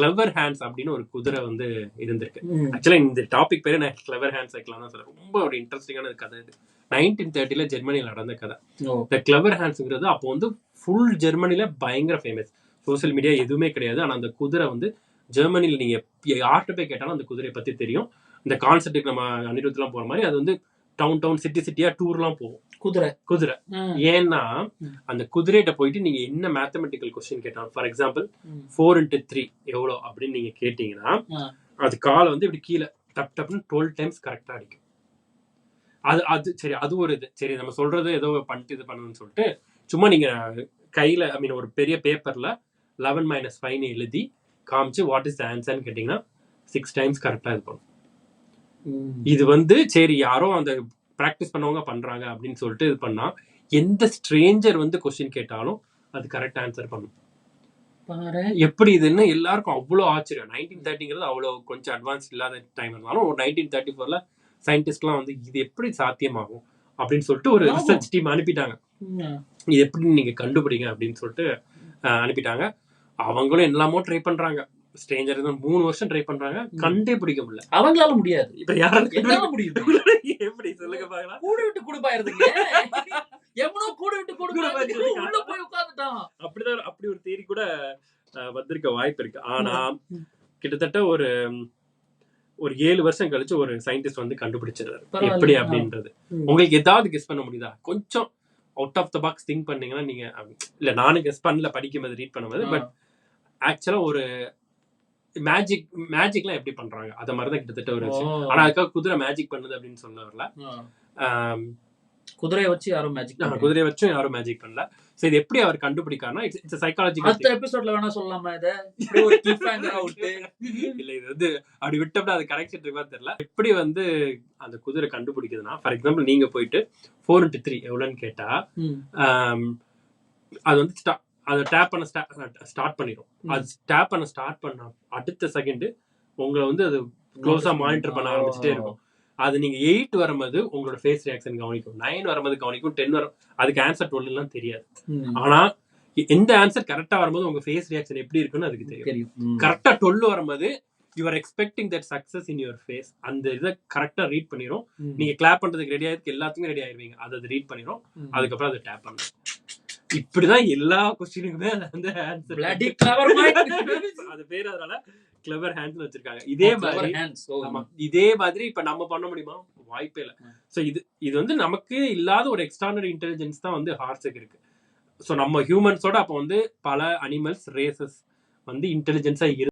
Clever hands அப்படின்னு ஒரு குதிரை வந்து இருந்திருக்கு. ம். ஆக்சுவலா இந்த டாபிக் பேரு நான் கிளவர் ஹேண்ட்ஸ் வைக்கலாம் தான் சொல்றேன். ரொம்ப ஒரு இன்ட்ரெஸ்டிங்கான கதை இது. நைன்டீன் தேர்ட்டில ஜெர்மனியில் நடந்த கதை. இந்த கிளவர் ஹேண்ட்ஸ்ங்கிறது அப்போ வந்து ஃபுல் ஜெர்மனில பயங்கர ஃபேமஸ் சோஷியல் மீடியா எதுவுமே கிடையாது. ஆனா அந்த குதிரை வந்து ஜெர்மனியில் நீங்க யார்கிட்ட போய் கேட்டாலும் அந்த குதிரையை பத்தி தெரியும். இந்த கான்சர்ட்டுக்கு நம்ம அனிருத்லாம் போற மாதிரி அது வந்து டவுன் டவுன் சிட்டி சிட்டியா டூர்லாம் போகும். குதிரை குதிரை. ஏன்னா. அந்த குதிரைகிட்ட போயிட்டு நீங்க என்ன மேத்தமெட்டிக்கல் கொஸ்டின் கேட்டாலும் for example. Four into three எவ்வளோ அப்படின்னு நீங்க கேட்டீங்கன்னா. அது காலை வந்து இப்படி கீழே டப் டப்னு டுவெல் டைம்ஸ் கரெக்டா அடிக்கும் அது அது சரி அது ஒரு இது சரி நம்ம சொல்றது ஏதோ பண்ணிட்டு இது பண்ணணும்னு சொல்லிட்டு சும்மா நீங்க கையில ஐ மீன் ஒரு பெரிய பேப்பர்ல லெவன் மைனஸ் ஃபைன் எழுதி காமிச்சு வாட் இஸ் த ஆன்சர்னு கேட்டிங்கன்னா சிக்ஸ் டைம்ஸ் கரெக்டாக இது பண்ணும். இது வந்து சரி யாரோ அந்த ப்ராக்டிஸ் பண்ணவங்க பண்றாங்க அப்படின்னு சொல்லிட்டு இது பண்ணா எந்த ஸ்ட்ரேஞ்சர் வந்து கொஸ்டின் கேட்டாலும் அது கரெக்ட் ஆன்சர் பண்ணும். எப்படி இதுன்னு எல்லாருக்கும் அவ்வளோ ஆச்சரியம். நைன்டீன் தேர்ட்டிங்கிறது அவ்வளோ கொஞ்சம் அட்வான்ஸ் இல்லாத டைம் இருந்தாலும் ஒரு நைன்டீன் தேர்ட்டி ஃபோர்ல சயின்டிஸ்ட்லாம் வந்து இது எப்படி சாத்தியமாகும் அப்படின்னு சொல்லிட்டு ஒரு. ரிசர்ச் டீம் அனுப்பிட்டாங்க. இது எப்படி நீங்க கண்டுபிடிங்க அப்படின்னு சொல்லிட்டு அனுப்பிட்டாங்க. அவங்களும் எல்லாமோ ட்ரை பண்றாங்க. ஸ்ட்ரேஞ்சர் மூணு வருஷம் ட்ரை பண்றாங்க. கண்டே பிடிக்க முடியல. அவங்களால முடியாது. இப்ப யாரால முடியுது எப்படி சொல்லுங்க பாக்கலாம். கூடு விட்டு குடுப்பாயிருதுங்க எவனோ கூடு விட்டு கூட குடுப்பா பாயிருதுங்க. உள்ள போய் உட்கார்ந்துட்டான் அப்படிதான் அப்படி ஒரு தேரி கூட வந்திருக்க வாய்ப்பு இருக்கு. ஆனா. கிட்டத்தட்ட ஒரு ஒரு ஏழு வருஷம் கழிச்சு ஒரு சயின்டிஸ்ட் வந்து கண்டுபிடிச்சிடுறாரு. எப்படி. அப்படின்றது. உங்களுக்கு ஏதாவது கெஸ் பண்ண முடியுதா? கொஞ்சம் out of the box think பண்ணீங்கன்னா நீங்க இல்ல நானும் கெஸ் பண்ணல படிக்கும்போது ரீட் பண்ணும்போது பட் ஆக்சுவலா ஒரு மேஜிக் மேஜிக்லாம் எப்படி பண்றாங்க? அத மாதிரி தான் கிட்டத்தட்ட ஒரு விஷயம். ஆனா அதுக்காக குதிரை மேஜிக் பண்ணுது அப்படின்னு சொல்ல வரல குதிரையை வச்சு யாரும் மேஜிக் குதிரையை வச்சும் யாரும் மேஜிக் பண்ணல. சோ இது எப்படி அவர் கண்டுபிடிக்காருன்னா இட்ஸ் இட்ஸ் சைக்காலஜிக்கல் அடுத்த எபிசோட்ல வேணா சொல்லலாமா இத. ஒரு கிளிப் ஹேங்கர் அவுட் இல்ல இது வந்து அப்படி விட்டோம்னா அது கரெக்ஷன் இருக்கா தெரியல. எப்படி வந்து அந்த குதிரை கண்டுபிடிக்குதுன்னா ஃபார் எக்ஸாம்பிள் நீங்க போயிட்டு ஃபோர் இன்ட்டு த்ரீ எவ்வளோன்னு கேட்டா அது வந்து அதை டேப் பண்ண ஸ்டார்ட் பண்ணிடும். அது டேப் பண்ண ஸ்டார்ட் பண்ண அடுத்த செகண்ட் உங்களை வந்து அது க்ளோஸா மானிட்டர் பண்ண ஆரம்பிச்சுட்டே இருக்கும். அது நீங்க எயிட் வரும்போது உங்களோட ஃபேஸ் ரியாக்ஷன் கவனிக்கும். நைன் வரும்போது கவனிக்கும் டென் வரும் அதுக்கு ஆன்சர் டுவெல் எல்லாம் தெரியாது. ஆனா எந்த ஆன்சர் கரெக்டா வரும்போது உங்க ஃபேஸ் ரியாக்ஷன் எப்படி இருக்குன்னு அதுக்கு தெரியும். கரெக்டா டுவெல் வரும்போது you are expecting that success in your face அந்த இதை கரெக்டா ரீட் பண்ணிரும். நீங்க கிளாப் பண்றதுக்கு ரெடி ஆயிருக்கு எல்லாத்துக்குமே ரெடி ஆயிருவீங்க. அதை அது ரீட் பண்ணிரும். அதுக்கப்புறம் அதை டேப் பண்ணணும் இப்படிதான் எல்லா கொஸ்டினுக்குமே வந்து ஆன்சர். அது பேர் அதனால கிளவர் ஹேண்ட்ஸ் வச்சிருக்காங்க. இதே Clever மாதிரி ஆமா இதே மாதிரி இப்ப நம்ம பண்ண முடியுமா? வாய்ப்பே இல்ல. சோ இது இது வந்து நமக்கு இல்லாத ஒரு எக்ஸ்ட்ரானரி இன்டெலிஜென்ஸ் தான் வந்து ஹார்ஸுக்கு இருக்கு. சோ நம்ம ஹியூமன்ஸோட அப்ப வந்து பல அனிமல்ஸ் ரேசஸ் வந்து இன்டெலிஜென்ஸா இருக்கு